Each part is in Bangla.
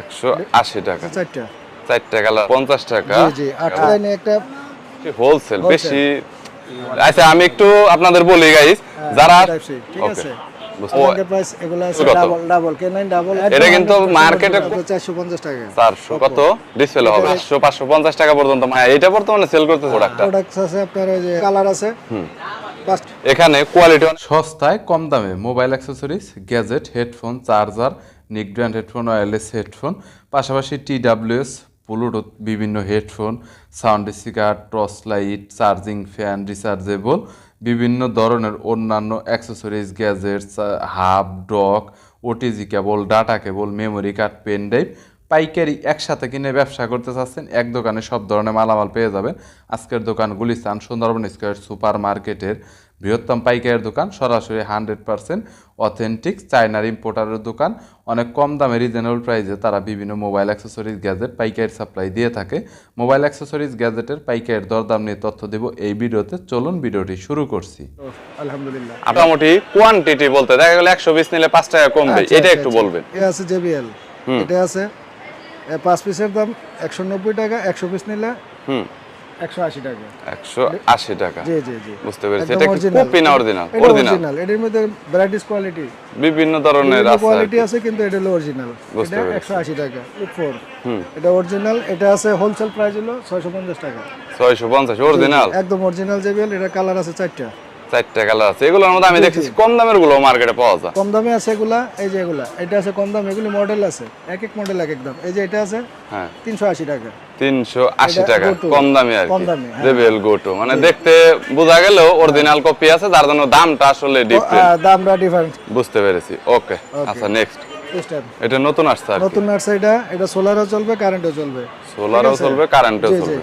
একশো আশি টাকা। চারটা। চারটা কালার পঞ্চাশ টাকা। জি জি লাইনে একটা হোলসেল বেশি। আচ্ছা আমি একটু আপনাদের বলি গাইস যারা ঠিক আছে? বুঝতে- মার্কেট প্রাইস এগুলো আছে কত? Double double K nine double এটা কিন্তু market-এ- চারশো পঞ্চাশ টাকা। চারশো কত? ডিসপ্লে হবে পাঁচশো পাঁচশো পঞ্চাশ টাকা পর্যন্ত। মানে এটা বর্তমানে সেল করতেছে প্রোডাক্টটা আছে আপনার ওই যে কালার আছে। এখানে কোয়ালিটি সস্তায় কম দামে mobile accessories gadget headphone charger নিক ব্র্যান্ড হেডফোন ওয়্যারলেস হেডফোন, পাশাপাশি টি ডাব্লিউএস ব্লুটুথ বিভিন্ন headphone, sound speaker, torch light, charging fan, rechargeable, বিভিন্ন ধরনের অন্যান্য accessories, gadgets hub, dock, OTG cable, data cable, memory card, pen drive, পাইকারি একসাথে কিনে ব্যবসা করতে চাচ্ছেন, এক দোকানে সব ধরনের মালামাল পেয়ে যাবেন। আজকের দোকান গুলিস্তান সুন্দরবন স্কোয়ার সুপার মার্কেটের বৃহত্তম পাইকারের দোকান সরাসরি হান্ড্রেড পার্সেন্ট অথেন্টিক চায়নার ইম্পোর্টারের দোকান। অনেক কম দামে রিজনেবল প্রাইসে তারা বিভিন্ন মোবাইল অ্যাক্সেসরিজ গ্যাজেট পাইকারি সাপ্লাই দিয়ে থাকে। মোবাইল অ্যাক্সেসরিজ গ্যাজেটের পাইকারের দরদাম নিয়ে তথ্য দেব এই ভিডিওতে। চলুন ভিডিওটি শুরু করছি। আলহামদুলিল্লাহ। মোটামুটি কোয়ান্টিটি বলতে দেখা গেল একশো পিস নিলে পাঁচ টাকা কমবে আচ্ছা, এটা আচ্ছা, একটু আচ্ছা। বলবেন। এটা আছে জেবিএল এটা আছে পাঁচ পিসের দাম একশো নব্বই টাকা একশো পিস নিলে হুম একশো আশি টাকা। একশো আশি টাকা। জি জি জি। বুঝতে পেরেছি। এটা কি কপি না অরিজিনাল অরিজিনাল অরিজিনাল এটার মধ্যে ভ্যারাইটিস কোয়ালিটি বিভিন্ন ধরনের আছে কোয়ালিটি আছে কিন্তু এটা হলো অরিজিনাল এটা টাকা ফোর হুম। এটা অরিজিনাল এটা আছে হোলসেল প্রাইস হলো ছয়শো পঞ্চাশ টাকা। ছয়শো পঞ্চাশ অরিজিনাল একদম অরিজিনাল জেবিএল এটা কালার আছে চারটা। চারটা কালার আছে। এগুলোর মধ্যে আমি দেখেছি কম দামেরগুলো মার্কেটে পাওয়া যায়। কম দামে আছে এগুলা এই যে এগুলা এটা আছে কম দাম এগুলি মডেল আছে এক এক মডেল এক এক দাম। এই যে এটা আছে হ্যাঁ। তিনশো আশি টাকা। তিনশো আশি এটা টাকা কম দামি আর কম কি দামি, হ্যাঁ। গোটো মানে দেখতে বোঝা গেলেও অরিজিনাল কপি আছে যার জন্য দামটা আসলে ডিফারেন্ট দামটা ডিফারেন্ট বুঝতে পেরেছি। ওকে আচ্ছা নেক্সট এটা নতুন আসছে নতুন নার্সারিটা এটা এটা সোলারও চলবে কারেন্টও চলবে। সোলারও চলবে কারেন্টও চলবে।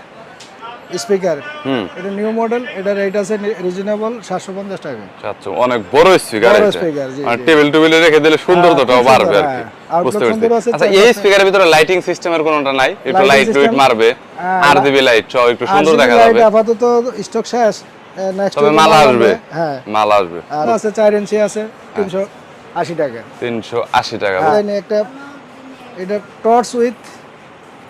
speaker. এটা নিউ মডেল এটা রেট আছে রিজনেবল সাতশো পঞ্চাশ টাকা। আচ্ছা অনেক বড় স্পিকার বড় জি, মানে টেবিল টেবিলে রেখে দিলে সুন্দরতাটাও খুব বাড়বে আর কি। হ্যাঁ। বুঝতে পেরেছি। আচ্ছা এই স্পিকারের ভিতরে লাইটিং সিস্টেমের কোনটা নাই? একটু লাইট system- মারবে। হ্যাঁ, আর দিবি লাইট সব একটু সুন্দর দেখা যাবে। আপাতত স্টক শেষ। নেক্সট তবে মাল আসবে। হ্যাঁ। মাল আসবে। আর আছে চার ইঞ্চি আছে তিনশো আশি টাকা। তিনশো আশি টাকা। লাইনে একটা এটা টর্চ উইথ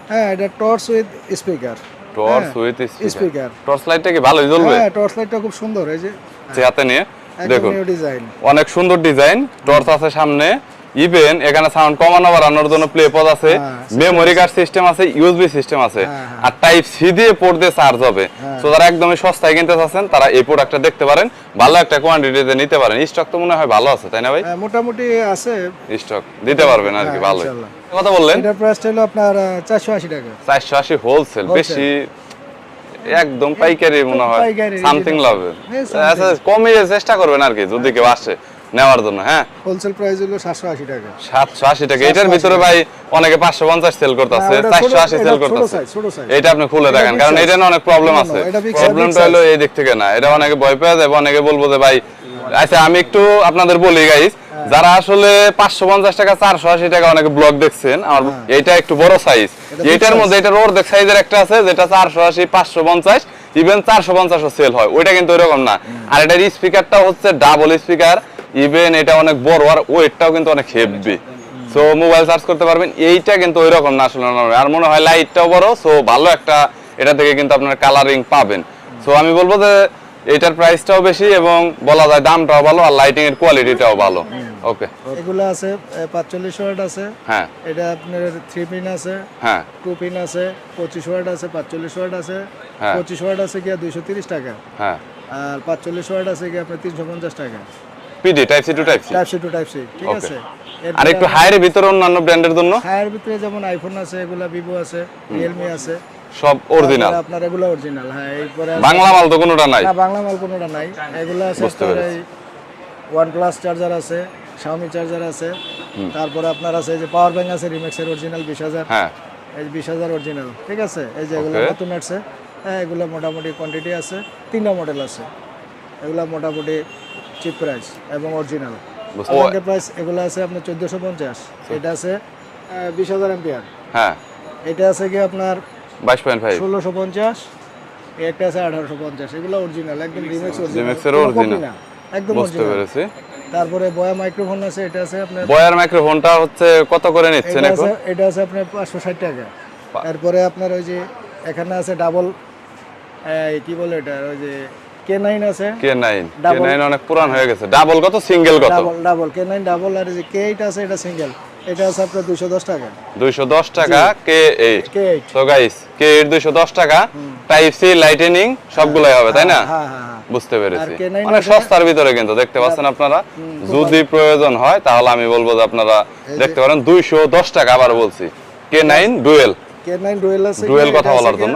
হ্যাঁ এটা torch with speaker torch with speaker। Speaker torch লাইটটা কি ভালোই জ্বলবে? হ্যাঁ টর্চ লাইটটা খুব সুন্দর এই যে হাতে নিয়ে একদম দেখুন। অনেক সুন্দর ডিজাইন টর্চ আছে সামনে। ইভেন এখানে সাউন্ড কমানো বাড়ানোর জন্য প্লে পদ আছে হ্যাঁ, মেমোরি কার্ড সিস্টেম আছে। ইউএসবি সিস্টেম আছে হ্যাঁ, হ্যাঁ। আর টাইপ সি দিয়ে পোর্ট দিয়ে চার্জ হবে। তো যারা একদমই সস্তায় কিনতে চাচ্ছেন তারা এই প্রোডাক্টটা দেখতে পারেন। ভালো একটা কোয়ান্টিটিতে নিতে পারেন। স্টক তো মনে হয় ভালো আছে তাই না ভাই? মোটামুটি আছে। স্টক দিতে পারবেন আর কি হ্যাঁ, ভালো ইনশাআল্লাহ। কথা বললেন? এটার প্রাইসটা হলো আপনার চারশো আশি টাকা। চারশো আশি হোলসেল বেশি একদম পাইকারি মনে হয় সামথিং লাভ হ্যাঁ, আচ্ছা কমিয়ে চেষ্টা করবেন আর কি যদি কেউ আসে। নেওয়ার জন্য হ্যাঁ? হোলসেল প্রাইস হলো সাতশো আশি টাকা। সাতশো আশি টাকা। এটার ভিতরে ভাই অনেকে পাঁচশো পঞ্চাশ সেল করতেছে না, ওটা চারশো ছোট- আশি এটা সেল করতেছে। এটা আপনি খুলে দেখেন কারণ এটা না অনেক প্রবলেম আছে। এটা প্রবলেমটা হলো এই দিক থেকে না এটা অনেকে ভয় পেয়ে যাবে অনেকে বলব যে ভাই আচ্ছা আমি একটু আপনাদের বলি গাইস হ্যাঁ। যারা আসলে পাঁচশো পঞ্চাশ টাকা চারশো আশি টাকা অনেকে ব্লগ দেখছেন আমার এইটা একটু বড় সাইজ এটা এটার। মধ্যে এটার অর্ধেক সাইজের একটা আছে যেটা চারশো আশি পাঁচশো পঞ্চাশ ইভেন চারশো পঞ্চাশও সেল হয়। ওইটা কিন্তু ওইরকম না। আর এটার স্পিকারটা হচ্ছে ডাবল স্পিকার ইভেন এটা অনেক বড় আর ওয়েটটাও কিন্তু অনেক হেভি সো মোবাইল চার্জ করতে পারবেন এইটা কিন্তু ওই রকম না আসলে। আর মনে হয় লাইটটাও বড় সো ভালো একটা এটা থেকে কিন্তু আপনার কালারিং পাবেন। সো আমি বলব যে এটার প্রাইসটাও বেশি এবং বলা যায় দামটাও ভালো আর লাইটিং এর কোয়ালিটিটাও ভালো ওকে এগুলো আছে পাঁচচল্লিশ ওয়াট আছে। হ্যাঁ। এটা আপনার থ্রি পিন আছে। হ্যাঁ। টু পিন আছে পঁচিশ ওয়াট আছে পাঁচচল্লিশ ওয়াট আছে। হ্যাঁ। পঁচিশ ওয়াট আছে কি দুইশো তিরিশ টাকা। হ্যাঁ। আর পাঁচচল্লিশ ওয়াট আছে গিয়া আপনার তিনশো পঞ্চাশ টাকা। PD type C to type C type C to type C ঠিক আছে। আর একটু হাইয়ের ভিতরে অন্যান্য ব্র্যান্ডের জন্য? হায়ার ভিতরে যেমন আইফোন আছে এগুলা ভিভো আছে রিয়েলমি আছে। সব অরিজিনাল আপনার এগুলো অরিজিনাল হ্যাঁ এরপরে বাংলা মাল তো কোনোটা নাই? না বাংলা মাল কোনোটা নাই। এগুলো আছে প্লাস চার্জার আছে শাওমি চার্জার আছে। তারপরে আপনার আছে এই যে পাওয়ার ব্যাংক আছে রিমেক্সের অরিজিনাল বিশ হাজার। হ্যাঁ। এই বিশ হাজার অরিজিনাল ঠিক আছে? এই যে এগুলো. নতুন আসছে। হ্যাঁ এগুলো মোটামুটি কোয়ান্টিটি আছে। তিনটা মডেল আছে। এগুলো মোটামুটি চিপ প্রাইস এবং অরিজিনাল বুঝতে- প্রাইস এগুলো আছে আপনার চোদ্দোশো পঞ্চাশ। এটা আছে বিশ হাজার এম্পিয়ার হ্যাঁ। এটা আছে কি আপনার বাইশ পয়েন্ট ফাইভ। ষোলোশো পঞ্চাশ একটা আছে আঠারোশো পঞ্চাশ। এগুলো অরিজিনাল একদম রিমেক্স original। একদম বুঝতে পেরেছি। তারপরে বয়া মাইক্রোফোন আছে এটা আছে আপনার বয়ার মাইক্রোফোনটা হচ্ছে কত করে নিচ্ছেন এখন? এটা আছে আপনার পাঁচশো ষাট টাকা। তারপরে আপনার ওই যে এখানে আছে ডাবল কি বলে এটা ওই যে কে আছে। K nine K Double- nine অনেক পুরান হয়ে গেছে। ডাবল কত? সিঙ্গেল কত? ডাবল ডাবল কে ডাবল আর যে কে আছে এটা সিঙ্গেল এটা আছে আপনার দুশো দশ টাকা। দুইশো দশ টাকা কে এইট কে এইট তো গাইস কে এইট দুইশো দশ টাকা। টাইপ সি লাইটেনিং সবগুলাই হবে তাই না? হ্যাঁ হ্যাঁ হ্যাঁ বুঝতে পেরেছি। আর K9 অনেক সস্তার ভিতরে কিন্তু দেখতে পাচ্ছেন আপনারা? যদি প্রয়োজন হয় তাহলে আমি বলব যে আপনারা দেখতে পারেন দুইশো দশ টাকা আবার বলছি। K nine dual. আছে ডুয়েল কথা বলার জন্য।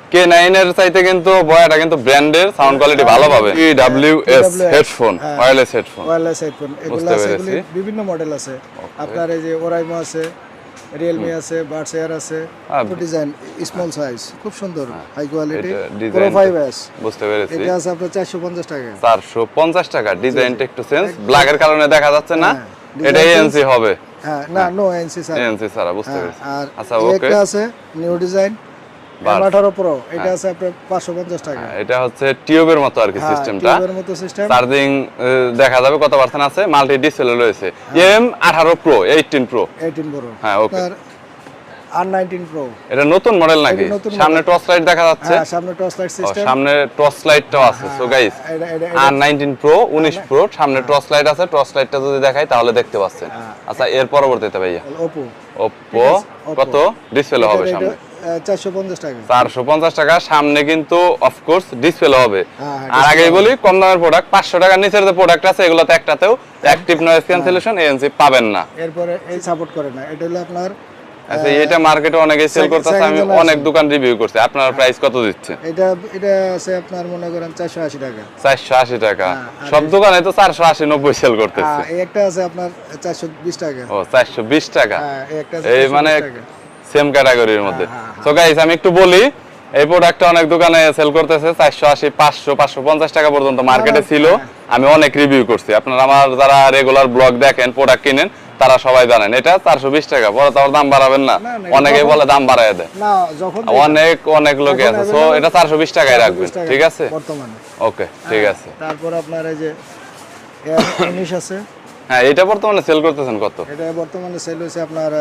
কে নাইন এর চাইতে কিন্তু বয়াটা কিন্তু ব্র্যান্ডের সাউন্ড কোয়ালিটি ভালো পাবে। E W S headphone. Wireless headphone wireless headphone এগুলো আছে বিভিন্ন মডেল আছে। আপনার এই যে ওরাইমো আছে রিয়েলমি আছে বাডস এয়ার আছে। ডিজাইন স্মল সাইজ খুব সুন্দর হাই কোয়ালিটি প্রো টা- ফাইভ এস বুঝতে পেরেছি। এটা আছে আপনার চারশো পঞ্চাশ টাকা। চারশো পঞ্চাশ টাকা ডিজাইনটা একটু চেঞ্জ ব্ল্যাকের কারণে দেখা যাচ্ছে না হ্যাঁ, এটা এএনসি হবে। হ্যাঁ না নো এনসি স্যার এএনসি ছাড়া। বুঝতে হ্যাঁ, পেরেছি। আচ্ছা ওকে একটা আছে নিউ ডিজাইন বাস। এম আঠারো প্রো এটা আছে আপনার পাঁচশো পঞ্চাশ টাকা। এটা হচ্ছে টিউবের মতো আর কি হ্যাঁ, সিস্টেমটা টিউবের মতো সিস্টেম চার্জিং দেখা যাবে কত পার্সেন্ট আছে মাল্টি ডিসপ্লে রয়েছে। এম আঠারো pro eighteen pro eighteen pro হ্যাঁ, okay. আর নাইনটিন প্রো এটা নতুন মডেল নাকি? সামনে টর্চ লাইট দেখা যাচ্ছে। হ্যাঁ সামনে টর্চ লাইট সিস্টেম সামনে টর্চ লাইটটাও আছে। সো গাইস আর নাইনটিন প্রো উনিশ প্রো সামনে টর্চ লাইট আছে। টর্চ লাইটটা যদি দেখাই তাহলে দেখতে পাচ্ছেন। হ্যাঁ। আচ্ছা এর পরবর্তীতে ভাইয়া। ওপো। কত? ডিসপ্লে হবে সামনে। চারশো পঞ্চাশ টাকা। সামনে কিন্তু অফকোর্স ডিসপ্লে হবে। হ্যাঁ, আর আগেই বলি কম দামের প্রোডাক্ট পাঁচশো টাকার নিচের যে প্রোডাক্ট আছে এগুলোতে একটাতেও অ্যাক্টিভ নয়েজ ক্যান্সেলেশন এএনসি পাবেন না। এরপরে এই সাপোর্ট করে না। এটা হলো আপনার আচ্ছা এটা মার্কেটে অনেকে সেল করতেছে আমি অনেক দোকান রিভিউ করছি। আপনার প্রাইস কত দিচ্ছেন এটা এটা আছে আপনার মনে করেন চারশো আশি টাকা। চারশো আশি টাকা। হ্যাঁ, সব দোকানে তো চারশো আশি নব্বই সেল করতেছে। এই একটা আছে আপনার চারশো বিশ টাকা। ও চারশো বিশ টাকা। হ্যাঁ এই একটা আছে মানে। সেম ক্যাটাগরির মধ্যে। হ্যাঁ, হ্যাঁ, গাইস আমি একটু বলি এই প্রোডাক্টটা অনেক দোকানে সেল করতেছে চারশো আশি পাঁচশো পাঁচশো পঞ্চাশ টাকা পর্যন্ত মার্কেটে ছিল। আমি অনেক রিভিউ করছি। আপনারা আমার যারা রেগুলার ব্লগ দেখেন প্রোডাক্ট কিনেন তারা সবাই জানেন। এটা চারশো বিশ টাকা পরে তো আবার দাম বাড়াবেন না। অনেকে বলে দাম বাড়ায় দেয়। না যখন অনেক অনেক লোকে আছে। সো এটা চারশো বিশ টাকায় রাখবেন। ঠিক আছে? বর্তমানে। ওকে ঠিক আছে। তারপর আপনার এই যে উনিশ আছে। হ্যাঁ এটা বর্তমানে সেল করতেছেন কত? এটা বর্তমানে সেল হয়েছে আপনার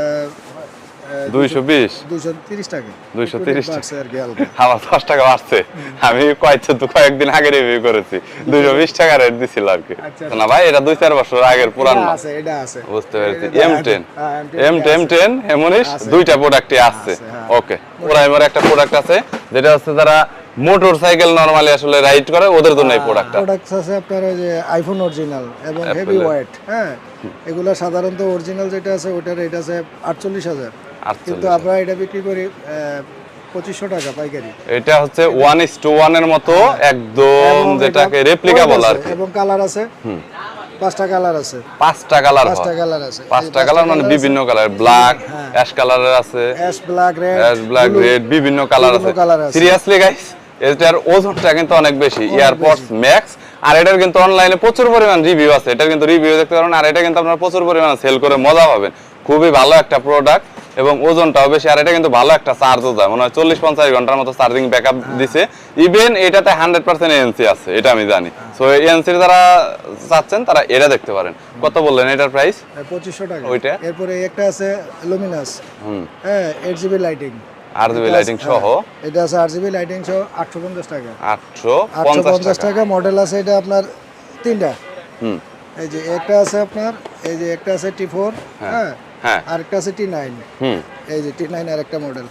দুইশো বিশ। দুইশো তিরিশ টাকা। 230 একটু আর কি আমার দশ টাকা বাড়ছে। আমি কয়েকশো তো কয়েকদিন আগে রিভিউ করেছি। দুইশো বিশ টাকা রেট দিছিল আর কি। না ভাই এটা দুই চার বছর আগের পুরান। মাল আছে এটা আছে। বুঝতে পেরেছি। এটা- এম টেন হ্যাঁ, এম M10 টেন টেন এমনিস আছে। দুইটা প্রোডাক্টই আছে, হ্যাঁ। ওকে ওরা একটা প্রোডাক্ট আছে যেটা হচ্ছে যারা মোটর সাইকেল নরমালি আসলে রাইড করে ওদের জন্য এই প্রোডাক্টটা প্রোডাক্ট আছে আপনার ওই যে আইফোন অরিজিনাল এবং হেভি। ওয়েট হ্যাঁ। এগুলো সাধারণত অরিজিনাল যেটা আছে ওটার রেট আছে আটচল্লিশ হাজার। কিন্তু 48 আমরা এটা বিক্রি করি পঁচিশশো টাকা পাইকারি। এটা হচ্ছে ওয়ান ইস টু ওয়ানের মতো একদম যেটাকে রেপ্লিকা আর এবং কালার আছে। পাঁচটা কালার আছে। পাঁচটা কালার পাঁচটা কালার আছে। পাঁচটা কালার মানে বিভিন্ন কালার ব্ল্যাক হ্যাঁ। অ্যাশ কালারের আছে। Ash black red ash black red বিভিন্ন কালার আছে। সিরিয়াসলি গাইস এটার ওজনটা কিন্তু অনেক বেশি। এয়ারপডস ম্যাক্স আর এটার কিন্তু অনলাইনে প্রচুর পরিমাণ রিভিউ আছে। এটার কিন্তু রিভিউ দেখতে পারেন আর এটা কিন্তু আপনারা প্রচুর পরিমাণে সেল করে মজা পাবেন। খুবই ভালো একটা প্রোডাক্ট এবং ওজনটাও বেশি আর এটা কিন্তু ভালো একটা চার্জও যায়। মনে হয় চল্লিশ পঞ্চাশ ঘণ্টার মতো চার্জিং ব্যাকআপ দিছে। ইভেন এটাতে হান্ড্রেড পার্সেন্ট এনসি আছে এটা আমি জানি। সো এনসির যারা চাচ্ছেন তারা এটা দেখতে পারেন। কত বললেন এটার প্রাইস পঁচিশশো টাকা। ওইটা? এরপরে একটা আছে লুমিনাস হুম। হ্যাঁ এইট জিবি লাইটিং আর জিবি লাইটিং সহ? এটা আছে লাইটিং সহ আটশো পঞ্চাশ টাকা। আটশো আটশো পঞ্চাশ পঞ্চাশ টাকা টাকা মডেল আছে এটা আপনার তিনটা। হুম। এই যে একটা আছে আপনার এই যে একটা আছে টি ফোর হ্যাঁ হ্যাঁ। আর একটা আছে টি নাইন এই যে টি নাইন আর একটা মডেল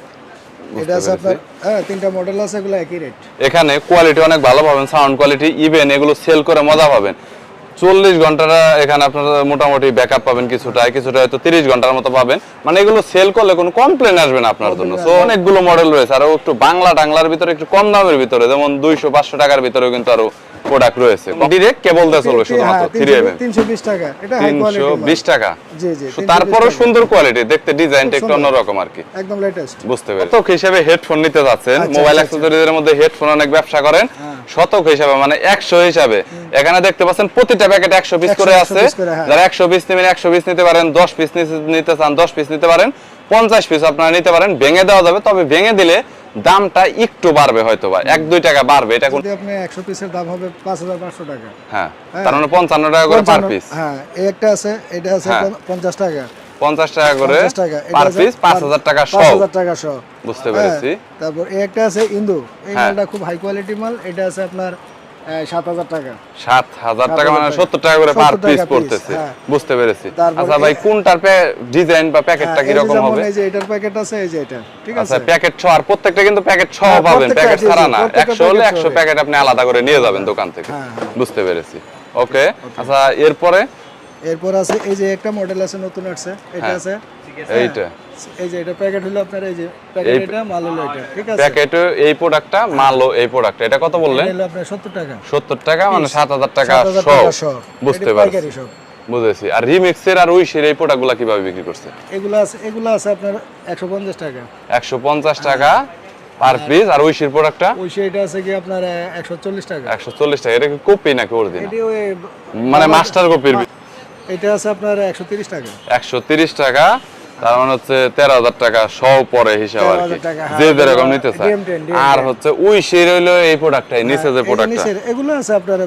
এটা আছে আপনার হ্যাঁ তিনটা মডেল আছে এগুলো একই রেট এখানে কোয়ালিটি অনেক ভালো পাবেন সাউন্ড কোয়ালিটি ইভেন এগুলো সেল করে মজা পাবেন। চল্লিশ ঘন্টাটা এখানে আপনারা মোটামুটি ব্যাকআপ পাবেন কিছুটা কিছুটা হয়তো তিরিশ ঘণ্টার মতো পাবেন। মানে এগুলো সেল করলে কোনো কমপ্লেন আসবে না আপনার জন্য। তো অনেকগুলো মডেল রয়েছে আরও একটু বাংলা টাংলার ভিতরে একটু কম দামের ভিতরে যেমন দুইশো পাঁচশো টাকার ভিতরেও কিন্তু আরও প্রোডাক্ট রয়েছে। ডিরেক্ট কেবল দিয়ে চলবে শুধুমাত্র থ্রি এম তিনশো বিশ টাকা। এটা হাই কোয়ালিটি বিশ টাকা। জি জি তো সুন্দর কোয়ালিটি দেখতে ডিজাইনটা একটু অন্যরকম আর কি। একদম লেটেস্ট বুঝতে পেরেছি। শতক হিসেবে হেডফোন নিতে যাচ্ছেন। আচ্ছা, মোবাইল আচ্ছা, অ্যাক্সেসরিজের মধ্যে হেডফোন অনেক ব্যবসা করেন। হ্যাঁ। শতক হিসাবে মানে একশো হিসাবে। এখানে দেখতে পাচ্ছেন প্রতিটা প্যাকেট একশো পিস করে আছে। হ্যাঁ। যারা একশো পিস নেবেন একশো পিস নিতে পারেন দশ পিস নিতে চান দশ পিস নিতে পারেন পঞ্চাশ পিস আপনারা নিতে পারেন। ভেঙে দেওয়া যাবে তবে ভেঙে দিলে দামটা একটু বাড়বে হয়তো বা এক দুই টাকা বাড়বে এটা যদি আপনি একশো পিসের দাম হবে পাঁচ হাজার পাঁচশো টাকা। হ্যাঁ হ্যাঁ। তার মানে পঞ্চান্ন টাকা করে পার পিস হ্যাঁ এই একটা আছে এটা আছে হ্যাঁ। পঞ্চ- পঞ্চাশ টাকা। পঞ্চাশ টাকা করে পার পিস পাঁচ পার- হাজার টাকা পাঁচ সহ হাজার টাকা সহ বুঝতে পেরেছি। হ্যাঁ, তারপর এই একটা আছে ইন্দু। এই হ্যাঁ। মালটা খুব হাই কোয়ালিটি মাল এটা আছে আপনার সাত হাজার টাকা। সাত হাজার টাকা মানে সত্তর টাকা করে পার পিস পড়তেছে। বুঝতে পেরেছি। আচ্ছা ভাই কোনটার ডিজাইন বা প্যাকেটটা এই যে কীরকম যেমন হবে? এই যে এটার প্যাকেট আছে এই যে এটা। ঠিক আছে? প্যাকেট ছ আর প্রত্যেকটা কিন্তু প্যাকেট ছ পাবেন প্যাকেট জি, জি, ছাড়া না। একশো হলে একশো প্যাকেট আপনি আলাদা করে নিয়ে যাবেন দোকান থেকে। হ্যাঁ, হ্যাঁ। বুঝতে পেরেছি। ওকে আচ্ছা এরপরে? এরপর আছে এই যে একটা মডেল আছে নতুন আসছে। এটা হ্যাঁ। আছে এইটা। এই যে এটা প্যাকেট হলো আপনার এই যে প্যাকেট এটা মাল হলো এটা ঠিক আছে? প্যাকেটে এই প্রোডাক্টটা মালও এই প্রোডাক্ট এটা কত বললেন? এটা হলো আপনার সত্তর টাকা। সত্তর টাকা মানে সাত হাজার টাকা 7,000 টাকা সহ। বুঝতে পারছি। বুঝেছি। আর রিমিক্সের আর উইশের এই প্রোডাক্টগুলো কীভাবে বিক্রি করছে? এগুলো আছে এগুলো আছে আপনার একশো পঞ্চাশ টাকা। একশো পঞ্চাশ টাকা পার পিস আর উইশের প্রোডাক্টটা ওই সেটা আছে কি আপনার একশো চল্লিশ টাকা। একশো চল্লিশ টাকা। এটা কি কপি নাকি অরিজিনাল এটি ওই মানে মাস্টার কপির এটা আছে আপনার একশো তিরিশ টাকা। একশো তিরিশ টাকা। তার মানে হচ্ছে তেরো হাজার টাকা সহ পরে হিসাব আর কি। 13,000 টাকা, হ্যাঁ, যে যেরকম নিতে চায় DM10, DM10 আর হচ্ছে উই শের হইল এই প্রোডাক্টটাই নিচে যে প্রোডাক্টটা। এগুলো আছে আপনার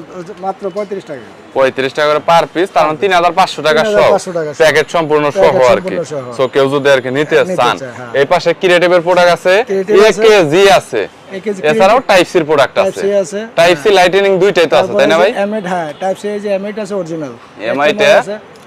মাত্র পঁয়ত্রিশ টাকা। পঁয়ত্রিশ টাকা করে পার পিস তার মানে তিন হাজার পাঁচশো টাকা সহ 3,500 টাকা সহ। প্যাকেট সম্পূর্ণ সহ আর কি। সো কেউ যদি আর কি নিতে নিতে চান হ্যাঁ। এই পাশে ক্রিয়েটিভের প্রোডাক্ট আছে Creative আছে। এছাড়াও টাইপ সির প্রোডাক্ট টাইপ আছে। টাইপ সি লাইটেনিং দুইটাই তো আছে তাই না ভাই? এমএড হ্যাঁ টাইপ সি এই যে এমএড আছে অরিজিনাল MI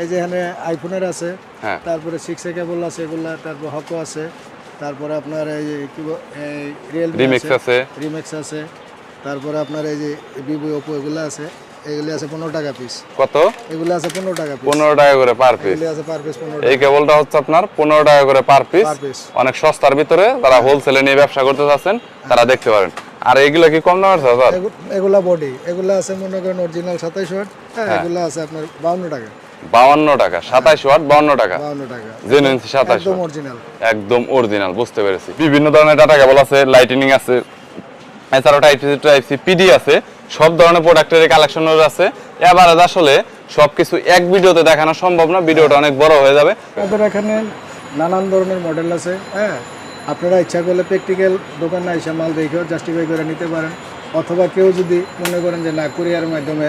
এই যে এখানে আইফোনের আছে হ্যাঁ। তারপরে সিক্স এ কেবল আছে এগুলা তারপর হকো আছে তারপরে আপনার এই যে কি রিয়েলমি রিমিক্স আছে রিমেক্স আছে তারপরে আপনার এই যে ভিভো ওপো এগুলো আছে এগুলি আছে পনেরো টাকা পিস কত? এগুলো আছে পনেরো টাকা পিস পনেরো টাকা করে পার পিস এগুলি আছে পার পিস পনেরো এই কেবলটা হচ্ছে আপনার পনেরো টাকা করে পার পিস পার পিস অনেক সস্তার ভিতরে যারা হোলসেলে নিয়ে ব্যবসা করতে চাচ্ছেন তারা দেখতে পারেন। আর এগুলো কি কম দামের স্যার? এগুলা বডি এগুলা আছে মনে করেন অরিজিনাল সাতাইশ ওয়াট হ্যাঁ। এগুলা আছে আপনার বাউন্ন টাকা। বাউন্ন টাকা সাতাইশ ওয়াট বাউন্ন টাকা। বাউন্ন টাকা। জেনুইন সাতাইশ একদম অরিজিনাল একদম অরিজিনাল বুঝতে পেরেছি। বিভিন্ন ধরনের ডাটা কেবল আছে লাইটিনিং আছে এছাড়াও type C type C PD আছে সব ধরনের প্রোডাক্টের কালেকশন আছে। এবারে আসলে সবকিছু এক ভিডিওতে দেখানো সম্ভব না ভিডিওটা অনেক বড় হয়ে যাবে। এখানে নানান ধরনের মডেল আছে হ্যাঁ? আপনারা ইচ্ছা করলে প্র্যাকটিক্যাল দোকানে এসে মাল দেখেও জাস্টিফাই করে নিতে পারেন। অথবা কেউ যদি মনে করেন যে না কুরিয়ার মাধ্যমে